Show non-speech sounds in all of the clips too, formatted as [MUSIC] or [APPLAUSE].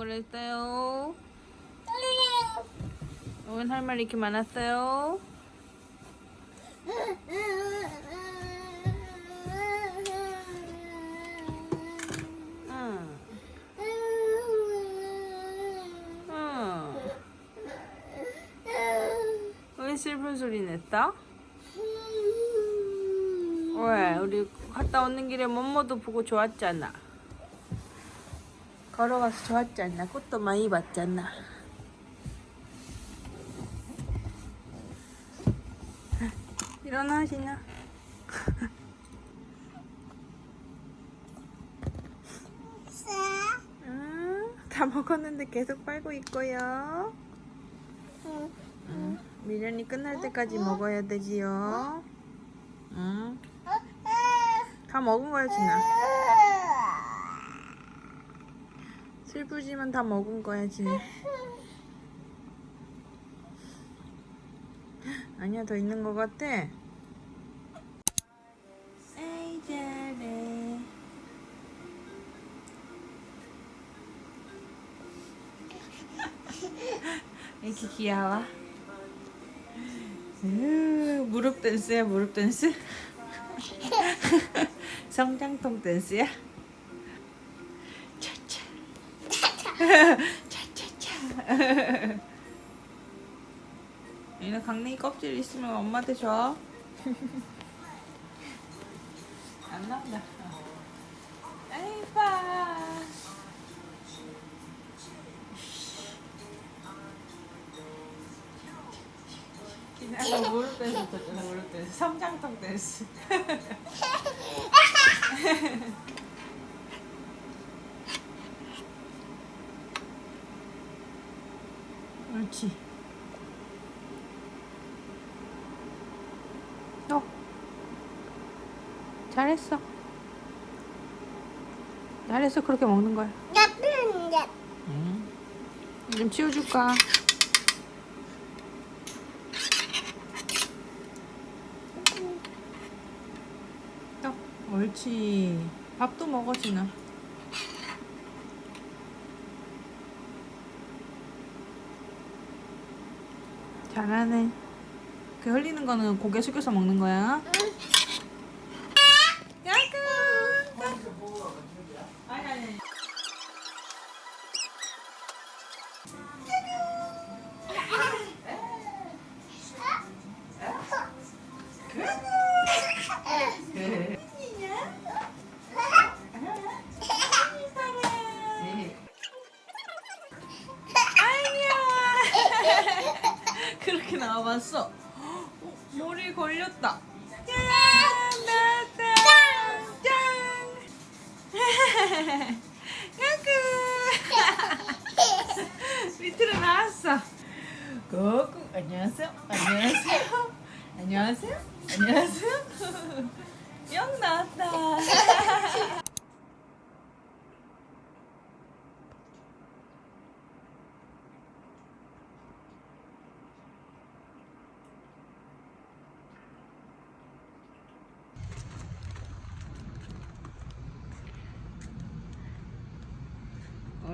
그랬어요? 웬할말 이렇게 많았어요? 응. 응. 왜 슬픈 소리 냈다? 왜? 우리 갔다 오는 길에 뭐뭐도 보고 좋았잖아. 걸어가서 좋았잖아. 꽃도 많이 봤잖아. 일어나, 신아. 응, 다 먹었는데 계속 빨고 있고요. 응, 미련이 끝날 때까지 먹어야 되지요. 응, 다 먹은 거야, 진아. 슬프지만 다 먹은 거야, 진아. 아니야, 더 있는 거 같아. 에이, 잘해. 이렇게 귀여워. 으, 무릎 댄스야, 무릎 댄스? [LAUGHS] 성장통 댄스야? 차차차. 얘는 강냉이 껍질 있으면 엄마한테 줘. 안 나온다. 에이, 봐. 그냥 무릎 댄스 무릎 댄스. 성장통 댄스. 옳지. 어. 잘했어. 잘했어. 그렇게 먹는 거야. 응. 좀 치워줄까? 어, 옳지. 밥도 먹어, 진아. 잘하네. 그 흘리는 거는 고개 숙여서 먹는 거야. 야 나와봤어. 어, 머리 걸렸다. 짠! 야구! 밑으로 나왔어. 고고 안녕하세요. 안녕하세요. 안녕하세요. 안녕하세요. 영 나왔다.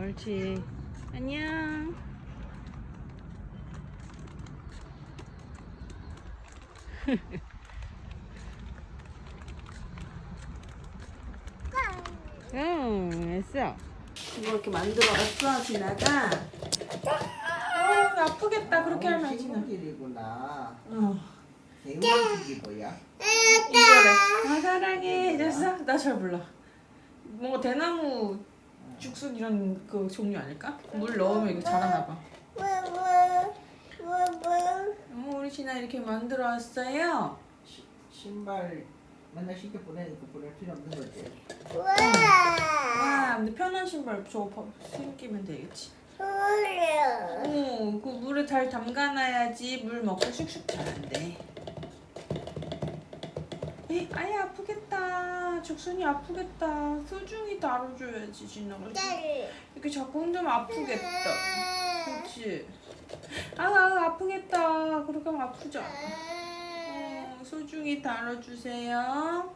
옳지. 안녕. [LAUGHS] 응, 했어. 이거 이렇게 만들어 왔어, 지나가. 어, 아프겠다. 그렇게 하면 지나. 어. 개울식이 뭐야? 이거래. 아, 사랑해. 해줬어? 나 잘 몰라. 뭔가 대나무 죽순 이런 그 종류 아닐까? 물 넣으면 이거 자라나 봐. 어, 우리 진아 이렇게 만들어 왔어요. 시, 신발 맨날 신겨 보내니까 보낼 필요 없는 거지. 와, 근데 편한 신발 저거 봐- 신기면 되겠지. 어, 그 물에 잘 담가놔야지 물 먹고 슉슉 자란대. 에, 아예 아프겠다. 죽순이 아프겠다. 소중히 다뤄줘야지, 진아가. 이렇게 자꾸 흔들면 아프겠다. 그렇지. 아, 아 아프겠다. 그렇게 하면 아프잖아. 어, 소중히 다뤄주세요.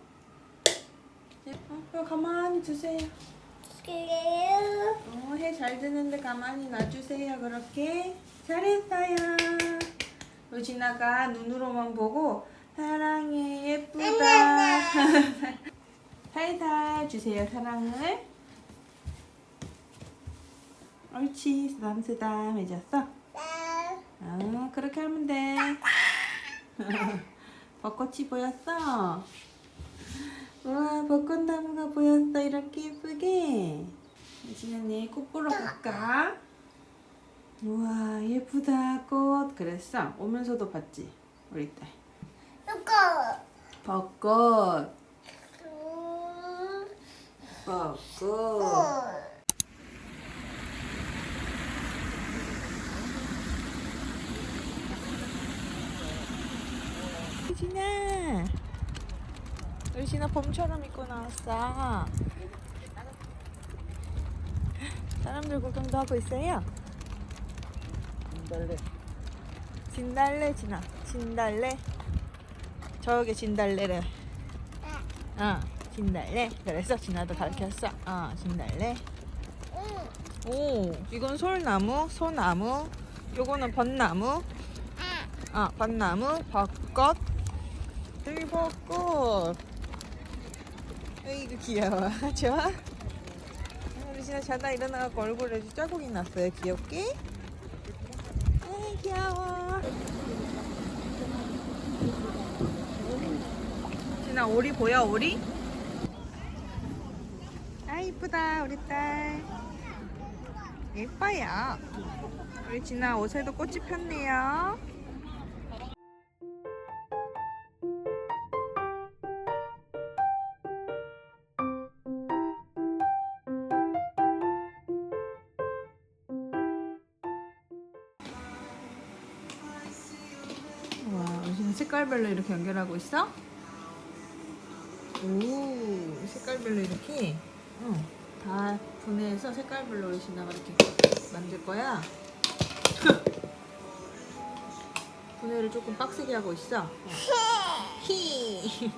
네, 어, 이거 가만히 두세요. 어, 해 잘 드는데 가만히 놔주세요. 그렇게 잘했어요. 로지나가 눈으로만 보고 사랑해 예쁘다. [LAUGHS] 살살 주세요 사랑을. 옳지 쓰담쓰담해졌어. 아 그렇게 하면 돼. [LAUGHS] 벚꽃이 보였어. 우와 벚꽃나무가 보였어 이렇게 예쁘게. 이제는 내일 꽃 보러 갈까? 우와 예쁘다 꽃 그랬어 오면서도 봤지 우리 딸 벚꽃 벚꽃 유진아. 유진아 봄처럼 입고 나왔어. 사람들 구경도 하고 있어요? 달래. 진달래 진아. 진달래? 저게 진달래래. 어 진달래? 그래서 진아도 가르쳤어. 어 진달래? 오 이건 솔나무 소나무 요거는 벚나무. 아 벚나무 벚꽃 들벚꽃. 아이고 귀여워. [LAUGHS] 좋아? 우리 진아 자다 일어나갖고 얼굴에 자국이 났어요. 귀엽게? 아이 귀여워. 진아 오리 보여 오리? 아 이쁘다 우리 딸. 예뻐요. 우리 진아 옷에도 꽃이 폈네요. 와, 우리는 색깔별로 이렇게 연결하고 있어? 오, 색깔별로 이렇게, 어, 다 분해해서 색깔별로 진아가 이렇게 만들 거야. [LAUGHS] 분해를 조금 빡세게 하고 있어. 어. 히. [LAUGHS]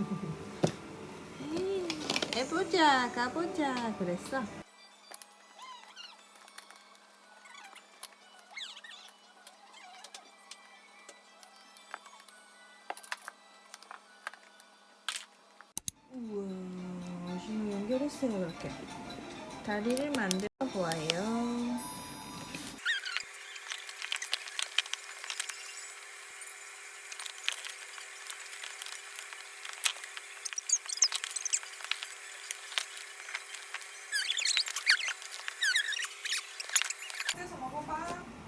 에이, 해보자, 가보자, 그랬어. 연결했어요, 그렇게. 다리를 만들어 보아요. 그래서 먹어봐.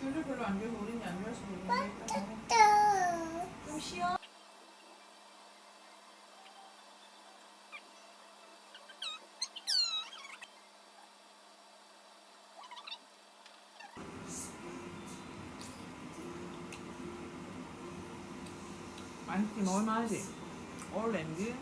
귤을 별로 안 좋아해서 오렌지 안 좋아해서 모르겠다. 좀 쉬어. 맛있지 먹을만 하지. 오렌지.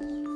うん。